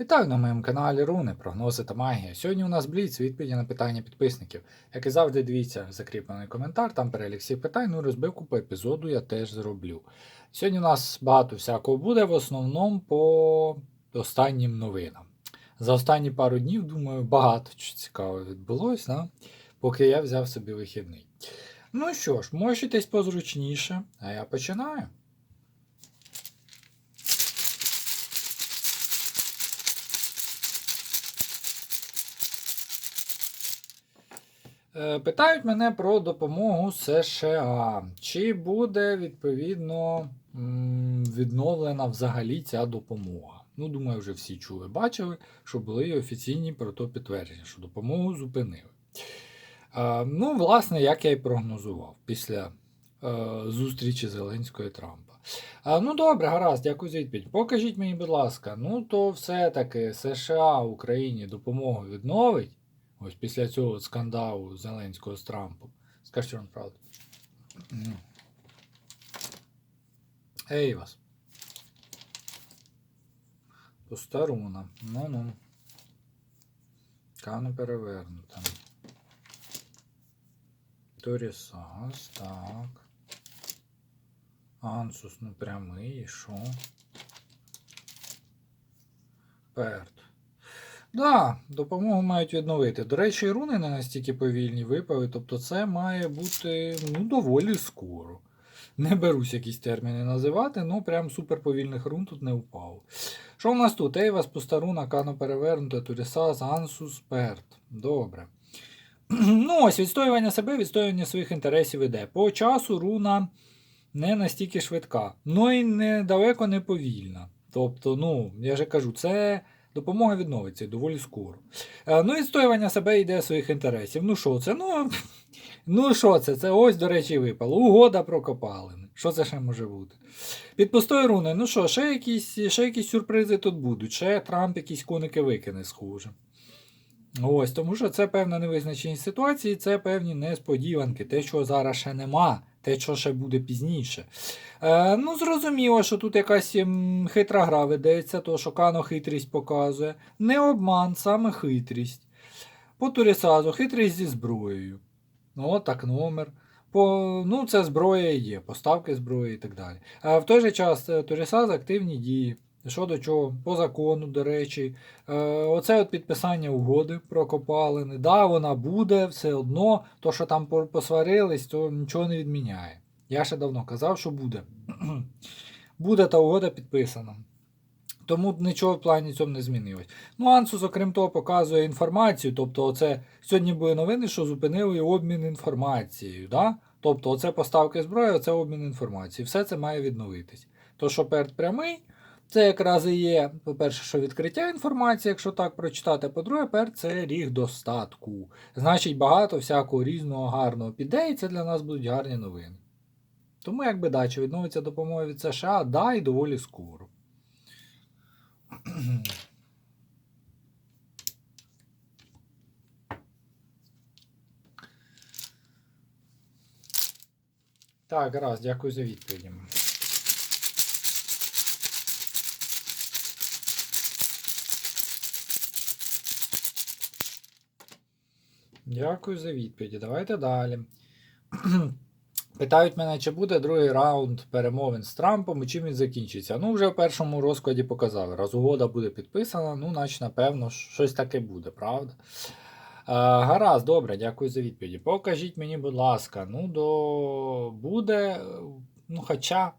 Вітаю на моєму каналі Руни, прогнози та магія. Сьогодні у нас бліц відповіді на питання підписників. Як і завжди, дивіться закріплений коментар, там перелік всіх питань, ну і розбивку по епізоду я теж зроблю. Сьогодні у нас багато всякого буде, в основному по останнім новинам. За останні пару днів, думаю, багато чого цікавого відбулося, да? поки я взяв собі вихідний. Ну що ж, мочитесь позручніше, а я починаю. Питають мене про допомогу США. Чи буде відповідно відновлена взагалі ця допомога? Ну, думаю, вже всі чули, бачили, що були офіційні про то підтвердження, що допомогу зупинили. Е, Ну, власне, як я і прогнозував після е, зустрічі Зеленського і Трампа. Ну добре, гаразд, дякую за відповідь. Покажіть мені, будь ласка, ну то все-таки США Україні допомогу відновить. Ось після цього скандалу Зеленського з Трампом. Скажіть вам правду. Ну. Ей вас. Постаруна. Ну-ну. Кану перевернута. Торісас, так. Ансус, ну прямий, і що? Перт. Да, допомогу мають відновити. До речі, руни не настільки повільні випали, тобто це має бути ну, доволі скоро. Не берусь якісь терміни називати, ну прям суперповільних рун тут не впало. Що в нас тут? Ейвас, Постаруна, Кано перевернута, Турісас, Ансус, Перт. Добре. Ну, ось відстоювання себе, відстоювання своїх інтересів іде. По часу руна не настільки швидка, ну і не, далеко не повільна. Тобто, ну, я же кажу, це допомога відновиться доволі скоро. Е, Ну, відстоювання себе йде своїх інтересів. Ну що це? Ну, ну що це? Це ось, до речі, випало. Угода про копалини. Що це ще може бути? Під пустою руни, ну що, ще якісь, ще якісь сюрпризи тут будуть. Ще Трамп якісь коники викине, схоже. Ось, тому що це певна невизначеність ситуації, це певні несподіванки, те, що зараз ще нема, те, що ще буде пізніше. Е, ну, зрозуміло, що тут якась хитра гра ведеться, то що Кано хитрість показує. Не обман, саме хитрість. По Турісазу хитрість зі зброєю. Ну, так номер. По, ну, це зброя є, поставки зброї і так далі. А в той же час е, Турісаз активні дії. Що до чого? По закону, до речі, е, оце от підписання угоди про копалини. Да, вона буде все одно, то, що там посварились, то нічого не відміняє. Я ще давно казав, що буде. буде та угода підписана. Тому нічого в плані цьому не змінилось. Ну, Ансус, окрім того, показує інформацію. Тобто, оце сьогодні були новини, що зупинили обмін інформацією. Да? Тобто, оце поставки зброї, оце обмін інформацією. Все це має відновитись. То, що перт прямий, це якраз і є, по-перше, що відкриття інформації, якщо так прочитати. По-друге, перт це ріг достатку. Значить, багато всякого різного гарного піде, і це для нас будуть гарні новини. Тому, якби да, чи відновиться допомога від США, да, і доволі скоро. Так, раз, дякую за відповіді. Дякую за відповіді. Давайте далі. Питають мене, чи буде другий раунд перемовин з Трампом і чим він закінчиться. Ну, вже в першому розкладі показали. Раз угода буде підписана, ну, наче, напевно, щось таке буде, правда? Е, гаразд, добре, дякую за відповіді. Покажіть мені, будь ласка, ну, до буде. Ну, хоча.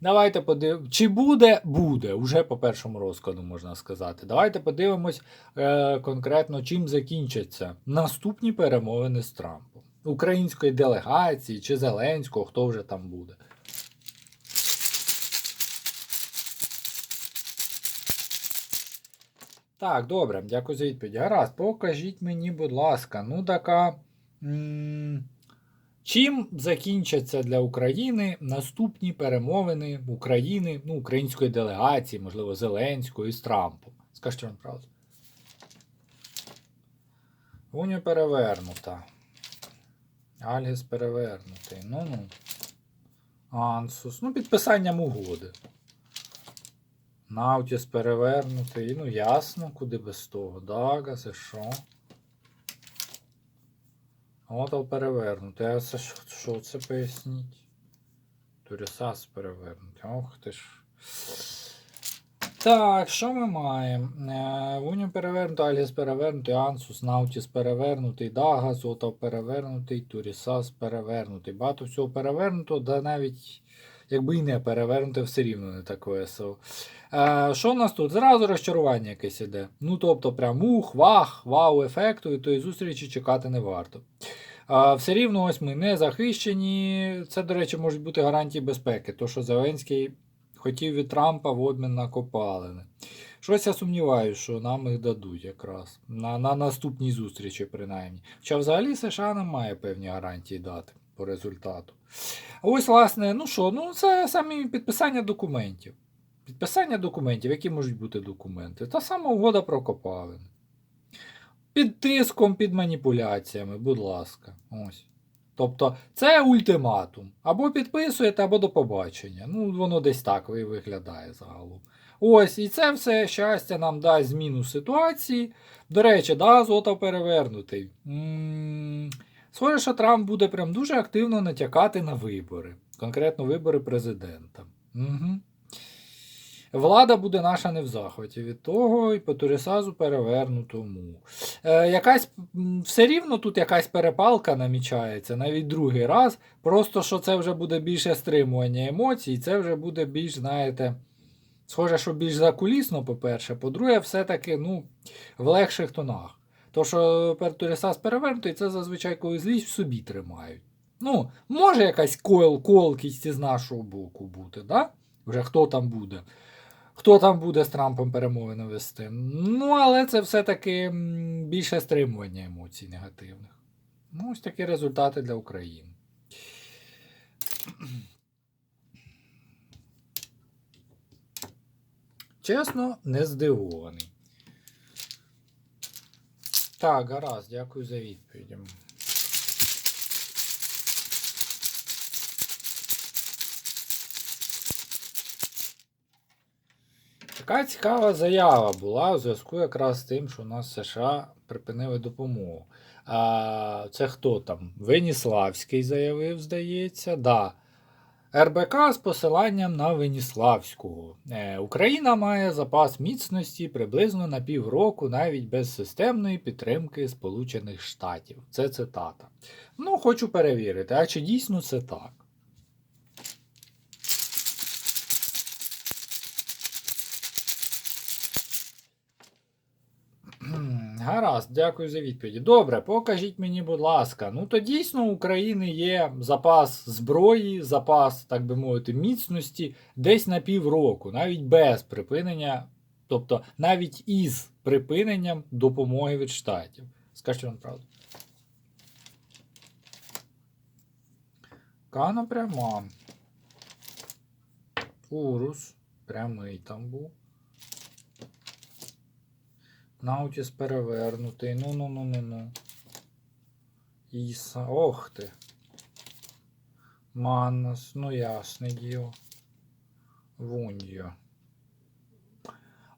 Давайте подивимось. Чи буде? Буде. Уже по першому розкладу можна сказати. Давайте подивимось е, конкретно, чим закінчаться наступні перемовини з Трампом. Української делегації чи Зеленського, хто вже там буде. Так, добре, дякую за відповідь. Гаразд, покажіть мені, будь ласка, ну така. М- Чим закінчаться для України наступні перемовини України, ну, української делегації, можливо, Зеленської з Трампом? Скажіть вам правду. Унію перевернута. Альгіс перевернутий. Ну-ну. Ансус. Ну, підписанням угоди. Наутіс перевернутий. Ну, ясно, куди без того. Дага, це що? Отал перевернутий. А це що, це поясніть? Турісас перевернутий. Ох ти ж. Так, що ми маємо? Е, Вуню перевернутий, Альгіс перевернутий, Ансус, Наутіс перевернутий, Дага, Зотов перевернутий, Турісас перевернутий. Багато всього перевернуто, да навіть якби і не перевернуте, все рівно не так весело. Е, що в нас тут? Зразу розчарування якесь іде. Ну, тобто, прям ух, вах, вау, ефекту, і тої зустрічі чекати не варто. А, все рівно ось ми не захищені. Це, до речі, можуть бути гарантії безпеки, то що Зеленський хотів від Трампа в обмін на копалини. Щось я сумніваюся, що нам їх дадуть якраз. На, на наступній зустрічі, принаймні. Хоча взагалі США нам має певні гарантії дати по результату. Ось, власне, ну що, ну це самі підписання документів. Підписання документів, які можуть бути документи. Та сама угода про копалини. Під тиском, під маніпуляціями, будь ласка. Ось. Тобто, це ультиматум. Або підписуєте, або до побачення. Ну, воно десь так ви- виглядає загалом. Ось, і це все щастя нам дасть зміну ситуації. До речі, да, зота перевернутий. Схоже, що Трамп буде прям дуже активно натякати на вибори, конкретно вибори президента. Угу. Влада буде наша не в захваті від того, і по Турісазу перевернутому. Е, якась, все рівно тут якась перепалка намічається, навіть другий раз. Просто що це вже буде більше стримування емоцій, це вже буде більш, знаєте, схоже, що більш закулісно, по-перше. По-друге, все-таки ну, в легших тонах. То, що пер Турісаз перевернутий, це зазвичай коли злість в собі тримають. Ну, може якась кол, колкість із нашого боку бути, да? Вже хто там буде. Хто там буде з Трампом перемовини вести? Ну, але це все-таки більше стримування емоцій негативних. Ну, ось такі результати для України. Чесно, не здивований. Так, гаразд, дякую за відповідь. Така цікава заява була у зв'язку якраз з тим, що у нас США припинили допомогу. А, це хто там? Веніславський заявив, здається. Да. РБК з посиланням на Веніславського. Е, Україна має запас міцності приблизно на півроку, навіть без системної підтримки Сполучених Штатів. Це цитата. Ну, хочу перевірити, а чи дійсно це так? Гаразд, дякую за відповіді. Добре, покажіть мені, будь ласка. Ну то дійсно у України є запас зброї, запас, так би мовити, міцності десь на півроку, навіть без припинення, тобто навіть із припиненням допомоги від штатів. Скажіть вам правду. Кана пряма. Урус. Прямий там був. Наутіс перевернутий. Ну ну ну ну ну. Іса. Ох ти. Маннас. Ну ясне діло. Вуньо.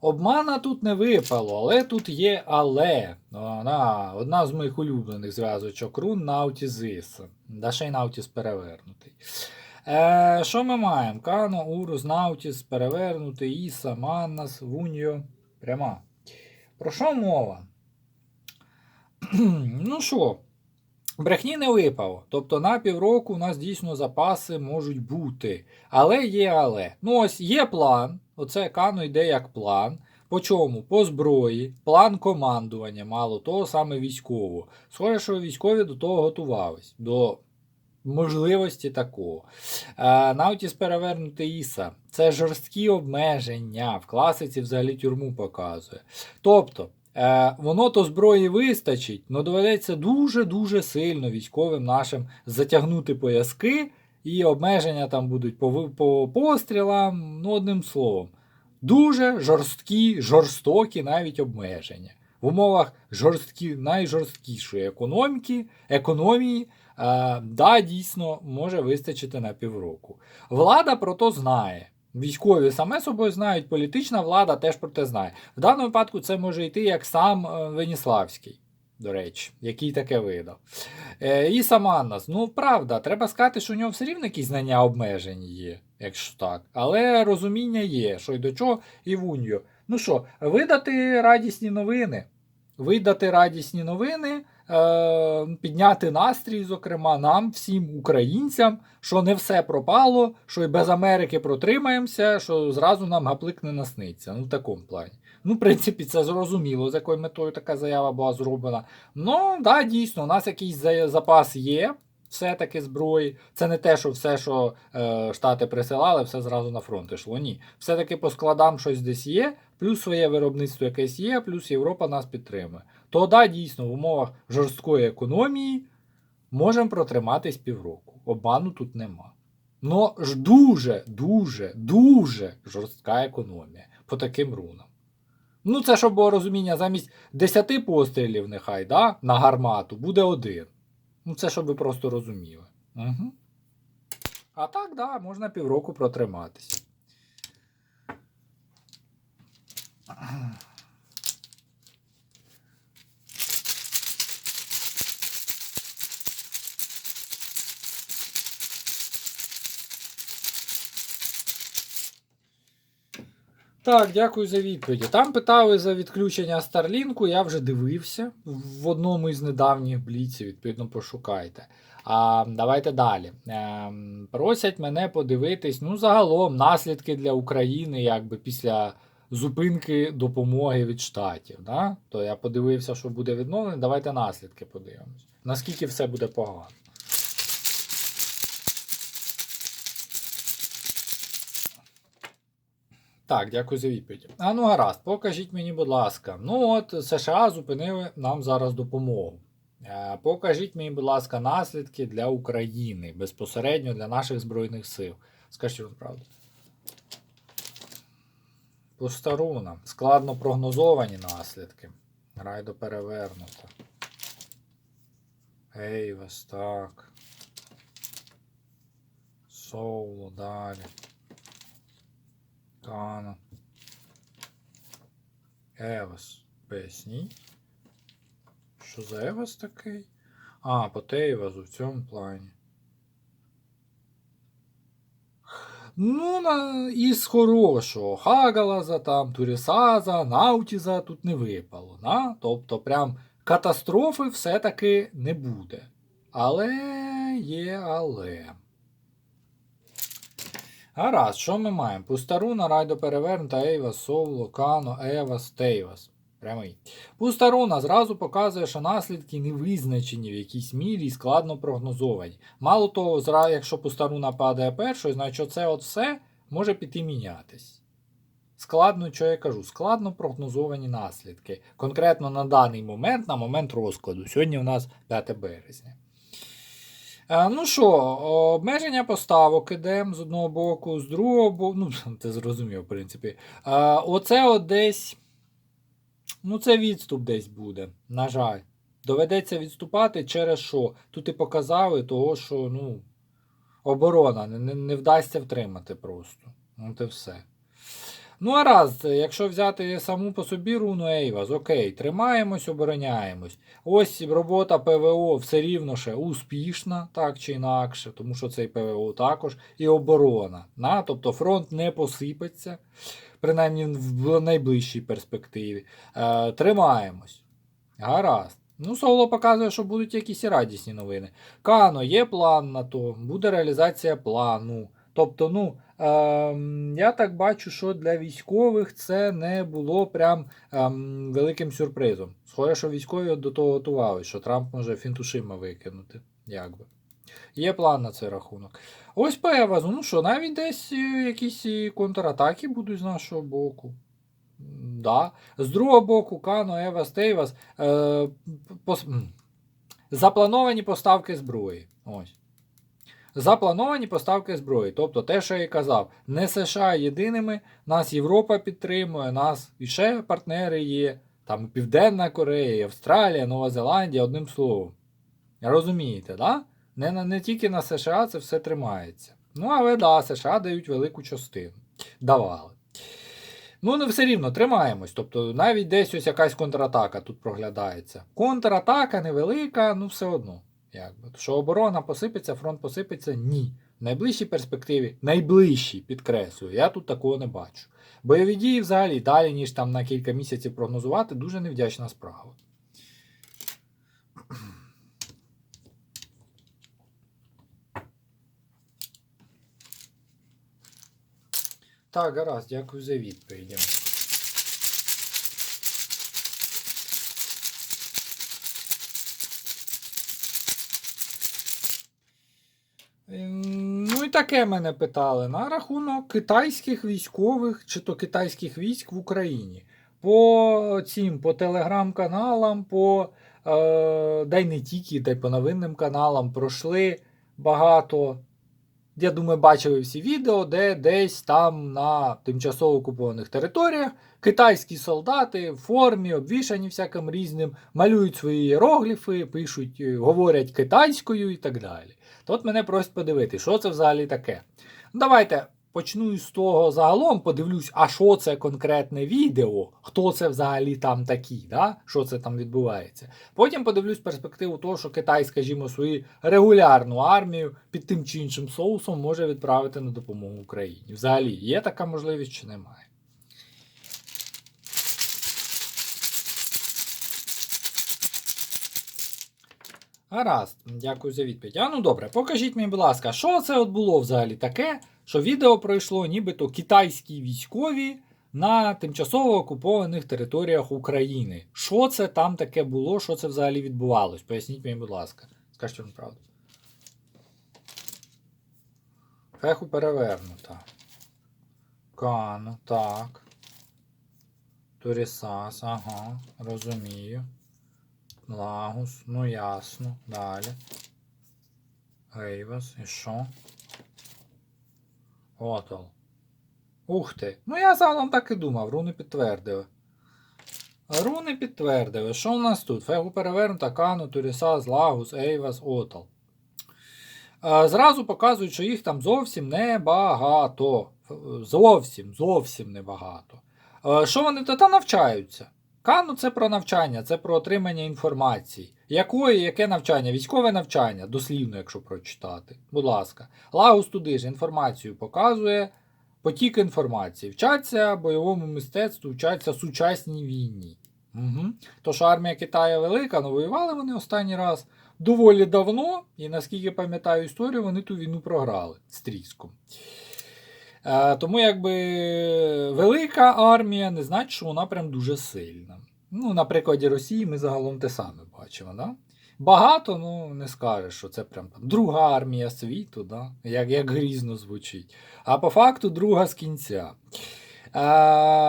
Обмана тут не випало, але тут є але. Вона, одна з моїх улюблених зв'язочок рун Наутіс Іса. Да ще й Наутіс перевернутий. Е, що ми маємо? Кано, Урус, Наутіс, перевернутий, Іса, Маннас, Вуньо. Пряма. Про що мова? ну що, брехні не випало. Тобто на півроку у нас дійсно запаси можуть бути. Але є але. Ну ось є план. Оце Кано йде як план. По чому? По зброї, план командування, мало того, саме військово. Схоже, що військові до того готувались. До можливості такого. Наутіс перевернутий Іса. Це жорсткі обмеження. В класиці взагалі тюрму показує. Тобто, е, воно то зброї вистачить, але доведеться дуже-дуже сильно військовим нашим затягнути пояски, і обмеження там будуть по, по пострілам, ну, одним словом. Дуже жорсткі, жорстокі навіть обмеження. В умовах жорсткі, найжорсткішої економіки, економії, е, да, дійсно може вистачити на півроку. Влада про то знає. Військові саме собою знають, політична влада теж про те знає. В даному випадку це може йти як сам е, Веніславський, до речі, який таке видав. Е, і сам Аннас. Ну, правда, треба сказати, що у нього все рівно якісь знання обмежені є, якщо так. Але розуміння є, що й до чого, і в унію. Ну що, видати радісні новини. Видати радісні новини, е, підняти настрій, зокрема, нам, всім українцям, що не все пропало, що і без Америки протримаємося, що зразу нам гаплик не насниться. Ну, в такому плані. Ну, в принципі, це зрозуміло, з якою метою така заява була зроблена. Ну, да, дійсно, у нас якийсь запас є. Все-таки зброї. Це не те, що все, що е, Штати присилали, все зразу на фронт йшло. Ні. Все-таки по складам щось десь є, плюс своє виробництво якесь є, плюс Європа нас підтримує. То да, дійсно, в умовах жорсткої економії можемо протриматись півроку. Обману тут нема. Но ж дуже, дуже, дуже жорстка економія по таким рунам. Ну, це щоб було розуміння, замість 10 пострілів, нехай, да, на гармату, буде один. Ну, це щоб ви просто розуміли. Угу. А так, да, можна півроку протриматись. Так, дякую за відповіді. Там питали за відключення Старлінку, я вже дивився в одному із недавніх бліців, відповідно, пошукайте. А давайте далі. Ем, просять мене подивитись, ну, загалом, наслідки для України, якби після зупинки допомоги від штатів. Да? То я подивився, що буде відновлено. Давайте наслідки подивимось. Наскільки все буде погано. Так, дякую за відповідь. А ну гаразд, покажіть мені, будь ласка. Ну от США зупинили нам зараз допомогу. Е, Покажіть мені, будь ласка, наслідки для України безпосередньо для наших Збройних сил. Скажіть вам правду. По старунам. Складно прогнозовані наслідки. Райдо перевернуто. Ейвес, так. Соуло, далі. Кана. Евес. Поясніть. Що за Евес такий? А, по Тейвазу в цьому плані. Ну, на, із хорошого. Хагалаза, там, Турісаза, Наутіза тут не випало. На? Тобто, прям катастрофи все-таки не буде. Але є але. Гаразд, що ми маємо? Пустаруна, Райдо перевернута, Ейвас, Совло, Кано, Евас, Тейвас. Прямий. Пустаруна зразу показує, що наслідки не визначені в якійсь мірі і складно прогнозовані. Мало того, якщо пустаруна падає першою, значить це от все може піти мінятись. Складно, що я кажу, складно прогнозовані наслідки. Конкретно на даний момент, на момент розкладу. Сьогодні у нас 5 березня. Е, Ну що, обмеження поставок ідемо з одного боку, з другого боку. Ну, це зрозуміло, в принципі. Е, Оце от десь. Ну, це відступ десь буде. На жаль. Доведеться відступати через що? Тут і показали, того, що ну, оборона не, не вдасться втримати просто. От і все. Ну, а раз, якщо взяти саму по собі руну Ейваз, окей, тримаємось, обороняємось. Ось робота ПВО все рівно ще успішна, так чи інакше, тому що цей ПВО також, і оборона. На? Тобто фронт не посипеться, принаймні в найближчій перспективі. Е, тримаємось. Гаразд. Ну, Соло показує, що будуть якісь і радісні новини. Кано, є план на то, буде реалізація плану. Тобто, ну, я так бачу, що для військових це не було прям ем, великим сюрпризом. Схоже, що військові до того готували, що Трамп може фінтушима викинути. Якби. Є план на цей рахунок. Ось по Евазу, ну що, навіть десь е, якісь контратаки будуть з нашого боку. Да. З другого боку, Кано, Евас, Тейвас. Е, пос- заплановані поставки зброї. Ось. Заплановані поставки зброї. Тобто те, що я і казав, не США єдиними, нас Європа підтримує, нас і ще партнери є. Там Південна Корея, Австралія, Нова Зеландія, одним словом. Розумієте, да? Не, не тільки на США це все тримається. Ну, але да, США дають велику частину. давали. Ну, не все рівно, тримаємось. Тобто навіть десь ось якась контратака тут проглядається. Контратака невелика, ну все одно. Якби. Що оборона посипеться, фронт посипеться? Ні. В найближчій перспективі, найближчій, підкреслюю, я тут такого не бачу. Бойові дії взагалі далі, ніж там на кілька місяців прогнозувати, дуже невдячна справа. Так, гаразд, дякую за відповіді. Таке мене питали на рахунок китайських військових чи то китайських військ в Україні. По цим, по телеграм-каналам, по е, дай не тільки, та й по новинним каналам пройшли багато. Я думаю, бачили всі відео, де десь там на тимчасово окупованих територіях китайські солдати в формі, обвішані всяким різним, малюють свої іерогліфи, пишуть, е, говорять китайською і так далі. То от мене просять подивити, що це взагалі таке. Давайте почну з того загалом, подивлюсь, а що це конкретне відео, хто це взагалі там такі, да? що це там відбувається. Потім подивлюсь перспективу того, що Китай, скажімо, свою регулярну армію під тим чи іншим соусом може відправити на допомогу Україні. Взагалі, є така можливість чи немає? Гаразд, дякую за відповідь. А ну добре, покажіть мені, будь ласка, що це от було взагалі таке, що відео пройшло нібито китайські військові на тимчасово окупованих територіях України. Що це там таке було, що це взагалі відбувалось? Поясніть мені, будь ласка. Скажіть вам правду. Феху перевернута. Кану, так. Турісас, ага, розумію. Лагус, ну ясно. Далі. Гейвас, і що? Отол. Ух ти. Ну я загалом так і думав, руни підтвердили. Руни підтвердили. Що у нас тут? Фегу перевернута, Кану, Турісас, Лагус, Ейвас, Отол. Е, Зразу показують, що їх там зовсім небагато. Зовсім, зовсім небагато. Е, Що вони там навчаються? Кану це про навчання, це про отримання інформації. Якої, яке навчання? Військове навчання, дослівно, якщо прочитати. Будь ласка. Лагус туди ж інформацію показує, потік інформації. Вчаться бойовому мистецтву, вчаться сучасній війні. Угу. Тож армія Китаю велика, але воювали вони останній раз доволі давно, і наскільки пам'ятаю історію, вони ту війну програли з тріском. Е, тому якби велика армія не значить, що вона прям дуже сильна. Ну, на прикладі Росії ми загалом те саме бачимо. Да? Багато, ну не скажеш, що це прям там друга армія світу, да? як, як грізно звучить. А по факту друга з кінця. Е,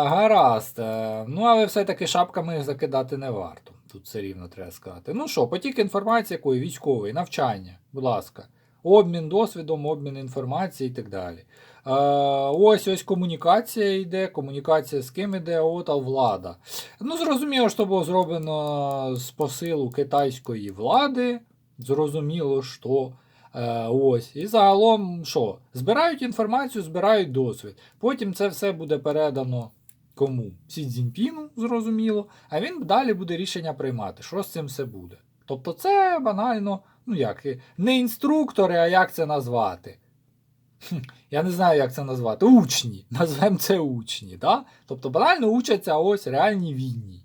гаразд. Е, ну, але все-таки шапками закидати не варто. Тут все рівно треба сказати. Ну що, потік інформації якої військової, навчання, будь ласка. Обмін досвідом, обмін інформацією і так далі. Е, ось ось комунікація йде. Комунікація з ким іде, от а влада. Ну, зрозуміло, що було зроблено з посилу китайської влади. Зрозуміло, що. Е, ось. І загалом що? Збирають інформацію, збирають досвід. Потім це все буде передано кому? Сі Цзіньпіну, зрозуміло, а він далі буде рішення приймати, що з цим все буде. Тобто це банально, ну як, не інструктори, а як це назвати? Я не знаю, як це назвати. Учні. Назвемо це учні. Да? Тобто банально учаться ось реальній війні.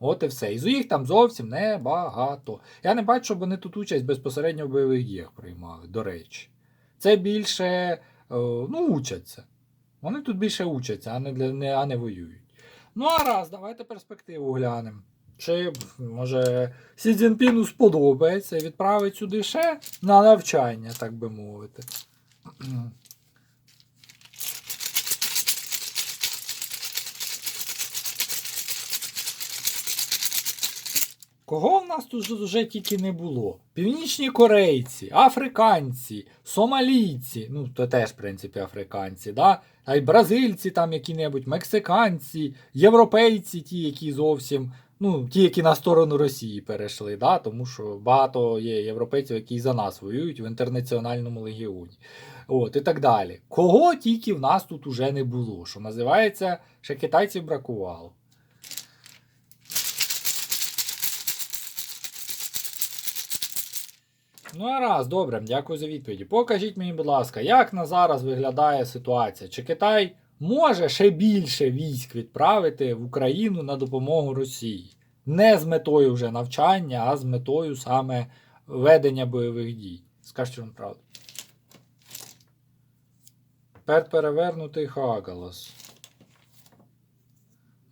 От і все. І їх там зовсім небагато. Я не бачу, щоб вони тут участь безпосередньо в бойових діях приймали, до речі. Це більше е, ну, учаться. Вони тут більше учаться, а не, для, не, а не воюють. Ну, а раз, давайте перспективу глянемо. Чи, може, Сі Цзіньпіну сподобається і відправить сюди ще на навчання, так би мовити. Кого в нас тут вже тільки не було? Північні корейці, африканці, сомалійці, ну то теж, в принципі, африканці, да? а й бразильці там які-небудь, мексиканці, європейці, ті, які зовсім, ну, ті, які на сторону Росії перейшли, да? тому що багато є європейців, які за нас воюють в інтернаціональному легіоні. От, і так далі. Кого тільки в нас тут уже не було, що називається, ще китайців бракувало. Ну, а раз, добре, дякую за відповіді. Покажіть мені, будь ласка, як на зараз виглядає ситуація? Чи Китай може ще більше військ відправити в Україну на допомогу Росії? Не з метою вже навчання, а з метою саме ведення бойових дій. Скажіть вам правду. Перевернутий Хагалас.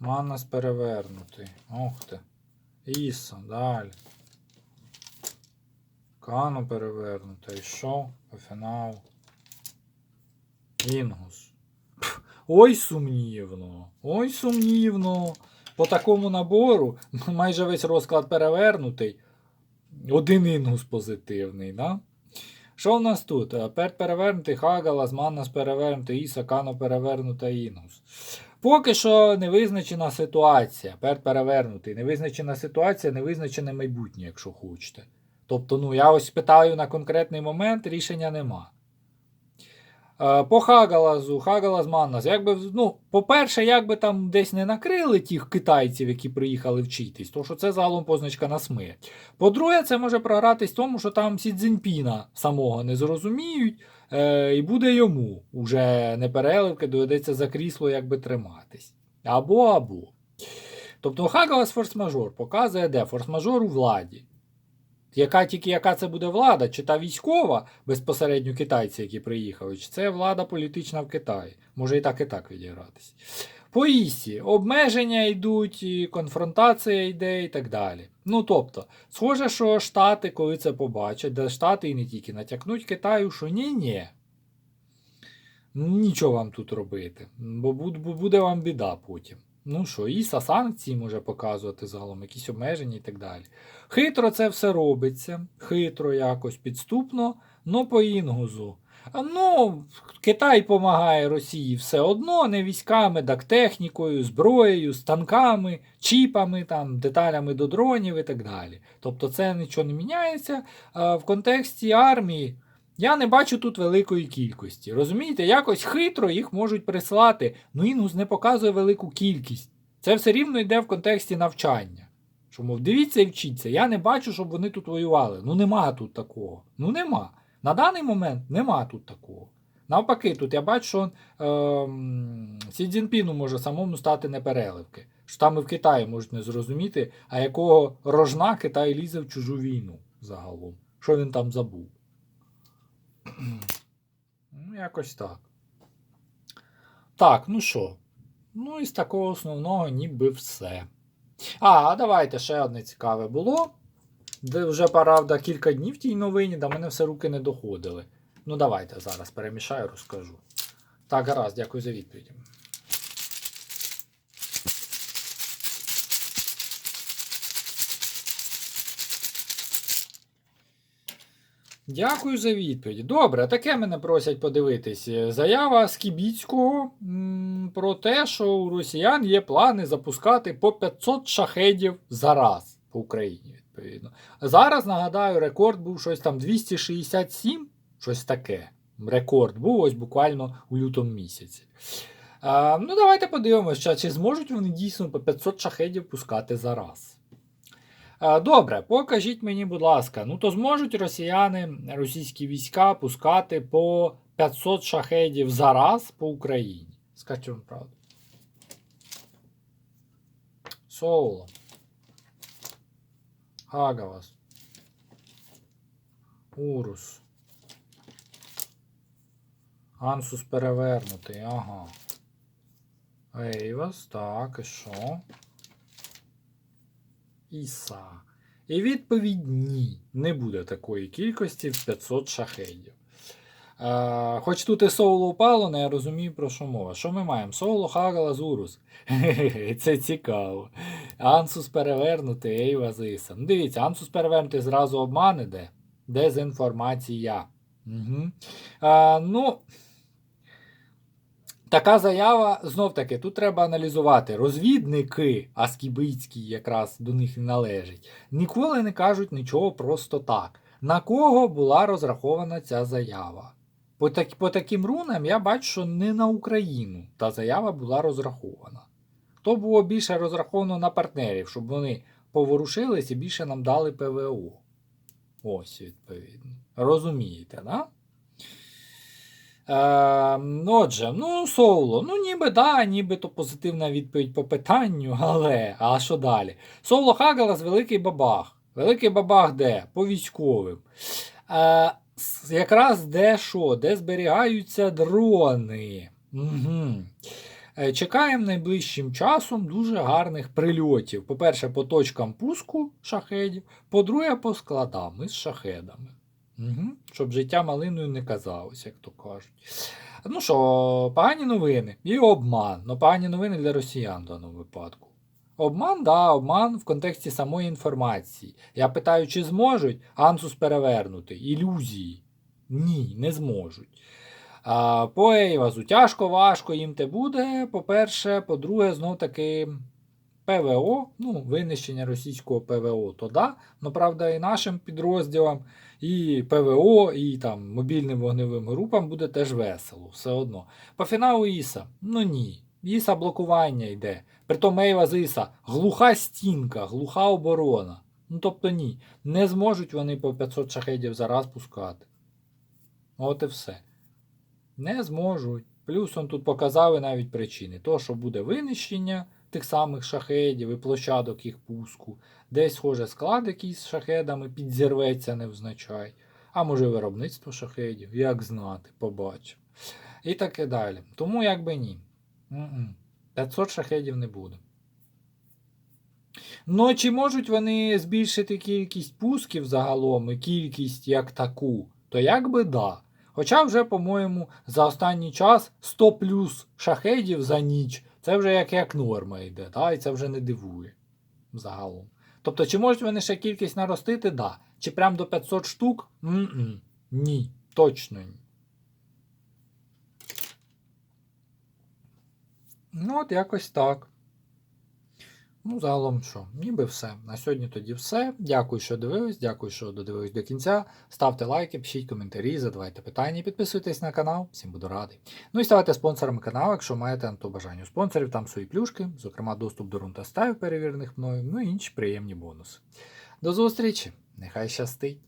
Маннас перевернутий. Ох ти. Іса, далі. Кано перевернута. І що? По фіналу. Інгус. Ой, сумнівно. Ой, сумнівно. По такому набору майже весь розклад перевернутий. Один інгус позитивний, да? Що в нас тут? Е, Перт перевернутий, Хагалас, Маннас перевернутий, Іса, Кано перевернута, Інгус. Поки що не визначена ситуація. Перт перевернутий. Не визначена ситуація, не визначене майбутнє, якщо хочете. Тобто, ну, я ось питаю на конкретний момент, рішення нема. Е, По Хагалазу, Хагалаз Маннас. Якби, ну, по-перше, якби там десь не накрили тих китайців, які приїхали вчитись, то що це загалом позначка на смерть. По-друге, це може програтись в тому, що там Сі Цзіньпіна самого не зрозуміють, е, і буде йому уже не переливки, доведеться за крісло якби триматись. Або або. Тобто Хагалас форс-мажор показує, де форс-мажор у владі. Яка тільки яка це буде влада, чи та військова, безпосередньо китайці, які приїхали, чи це влада політична в Китаї. Може і так, і так відігратися. По ІСі обмеження йдуть, і конфронтація йде і так далі. Ну тобто, схоже, що Штати, коли це побачать, де Штати і не тільки натякнуть Китаю, що ні-ні. Нічого вам тут робити, бо буде вам біда потім. Ну що, ІСа санкції може показувати загалом, якісь обмеження і так далі. Хитро це все робиться, хитро якось підступно, но по інгузу. Ну, Китай допомагає Росії все одно, не військами, так технікою, зброєю, станками, чіпами, там, деталями до дронів і так далі. Тобто це нічого не міняється. В контексті армії я не бачу тут великої кількості. Розумієте, якось хитро їх можуть прислати, ну інгус не показує велику кількість. Це все рівно йде в контексті навчання. Що, мов, дивіться і вчіться. Я не бачу, щоб вони тут воювали. Ну нема тут такого. Ну нема. На даний момент нема тут такого. Навпаки, тут я бачу, що ем, Сі Цзіньпіну може самому стати непереливки. Що там і в Китаї можуть не зрозуміти, а якого рожна Китай лізе в чужу війну загалом. Що він там забув? Ну, якось так. Так, ну що? Ну, із такого основного ніби все. А, давайте ще одне цікаве було. Де вже правда кілька днів в тій новині, до мене все руки не доходили. Ну, давайте зараз перемішаю, розкажу. Так, гаразд, дякую за відповідь. Дякую за відповідь. Добре, таке мене просять подивитись. Заява Скібіцького про те, що у росіян є плани запускати по 500 шахедів за раз по Україні, відповідно. Зараз, нагадаю, рекорд був щось там 267, щось таке. Рекорд був ось буквально у лютому місяці. А, ну, давайте подивимося, чи зможуть вони дійсно по 500 шахедів пускати за раз. Е, Добре, покажіть мені, будь ласка, ну то зможуть росіяни, російські війська пускати по 500 шахедів за раз по Україні? Скажіть вам правду. Соло. Хагавас. Урус. Ансус перевернутий, ага. Ейвас, так, і що? Іса. І відповідь ні. Не буде такої кількості в 500 шахедів. Е, хоч тут і Соуло упало, я розумію, про що мова. Що ми маємо? Соуло, Хагала, Зурус. Це цікаво. Ансус перевернутий, Ейва Зиса. Ну, дивіться, Ансус перевернутий зразу обман іде. Дезінформація. Угу. Е, ну. Така заява, знов таки, тут треба аналізувати. Розвідники, а якраз до них і належить, ніколи не кажуть нічого просто так. На кого була розрахована ця заява? По, так, по таким рунам я бачу, що не на Україну та заява була розрахована. То було більше розраховано на партнерів, щоб вони поворушились і більше нам дали ПВО. Ось, відповідно. Розумієте, да? Е, отже, ну, Соуло, ну ніби да, ніби то позитивна відповідь по питанню, але а що далі? Соуло Хагалас великий бабах. Великий бабах де? По військовим. Е, якраз де що? Де зберігаються дрони. Угу. Чекаємо найближчим часом дуже гарних прильотів. По-перше, по точкам пуску шахедів, по-друге, по складам із шахедами. Угу. Щоб життя малиною не казалось, як то кажуть. Ну що, погані новини і обман. Ну, погані новини для росіян в даному випадку. Обман, да, обман в контексті самої інформації. Я питаю, чи зможуть Ансус перевернути? Ілюзії. Ні, не зможуть. А, по Ейвазу тяжко, важко їм те буде. По-перше, по-друге, знов таки ПВО, ну, винищення російського ПВО, то да. Ну, правда, і нашим підрозділам, і ПВО, і там мобільним вогневим групам буде теж весело, все одно. По фіналу Іса, ну ні. Іса блокування йде. Притом Ейва з Іса глуха стінка, глуха оборона. Ну тобто ні. Не зможуть вони по 500 шахедів за раз пускати. От і все. Не зможуть. Плюс он тут показали навіть причини. То, що буде винищення тих самих шахедів і площадок їх пуску. Десь, схоже, склад якийсь з шахедами підзірветься невзначай. А може виробництво шахедів, як знати, побачимо. І таке далі. Тому якби ні. М-м. 500 шахедів не буде. Ну, чи можуть вони збільшити кількість пусків загалом і кількість як таку, то якби да. Хоча вже, по-моєму, за останній час 100 плюс шахедів за ніч це вже як, як норма йде, та? і це вже не дивує загалом. Тобто, чи можуть вони ще кількість наростити? Да. Чи прям до 500 штук? М-м. Ні, точно ні. Ну, от якось так. Ну, загалом що? Ніби все. На сьогодні тоді все. Дякую, що дивились, дякую, що додивились до кінця. Ставте лайки, пишіть коментарі, задавайте питання, підписуйтесь на канал, всім буду радий. Ну і ставайте спонсорами каналу, якщо маєте на то бажання. Спонсорів там свої плюшки, зокрема доступ до рунта стаю, перевірених мною, ну і інші приємні бонуси. До зустрічі! Нехай щастить!